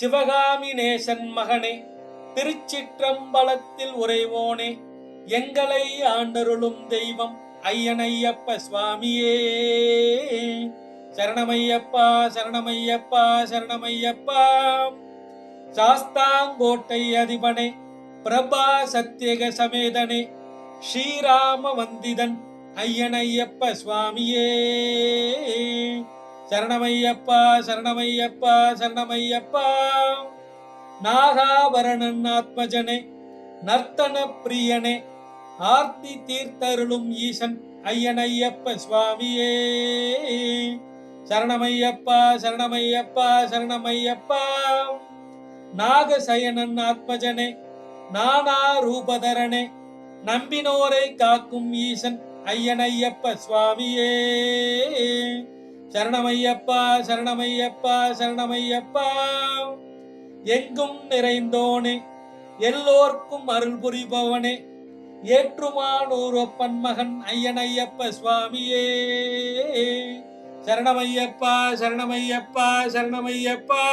சிவகாமி நேசன் மகனே திருச்சிற்றம்பலத்தில் உறைவோனே எங்களை ஆண்டருளும் தெய்வம் ஐயனையப்ப சுவாமியே. சரணமையப்பா சரணமையப்பா சரணமையப்பா. சாஸ்தாங்கோட்டை அதிபனே பிரபா சத்தியக சமேதனே ஸ்ரீராம வந்திதன் ஐயனையப்ப சுவாமியே. சரணமையப்பா சரணமையப்பா சரணமையப்பா. நாகாபரணன் ஆத்மஜனே நர்த்தன பிரியனே ஆர்த்தி தீர்த்தருளும் ஈசன் ஐயனையப்ப சுவாமியே. சரணமையப்பா சரணமையப்பா சரணமையப்பா. நாகசயனன் ஆத்மஜனே நானா ரூபதரனே நம்பினோரை காக்கும் ஈசன் ஐயனையப்ப சுவாமியே. சரணமையப்பா சரணமையப்பா சரணமையப்பா. எங்கும் நிறைந்தோனே எல்லோர்க்கும் அருள் புரிபவனே ஏற்றுமானூரப்பன் மகன் ஐயனையப்ப சுவாமியே. சரணமையப்பா சரணமையப்பா சரணமையப்பா.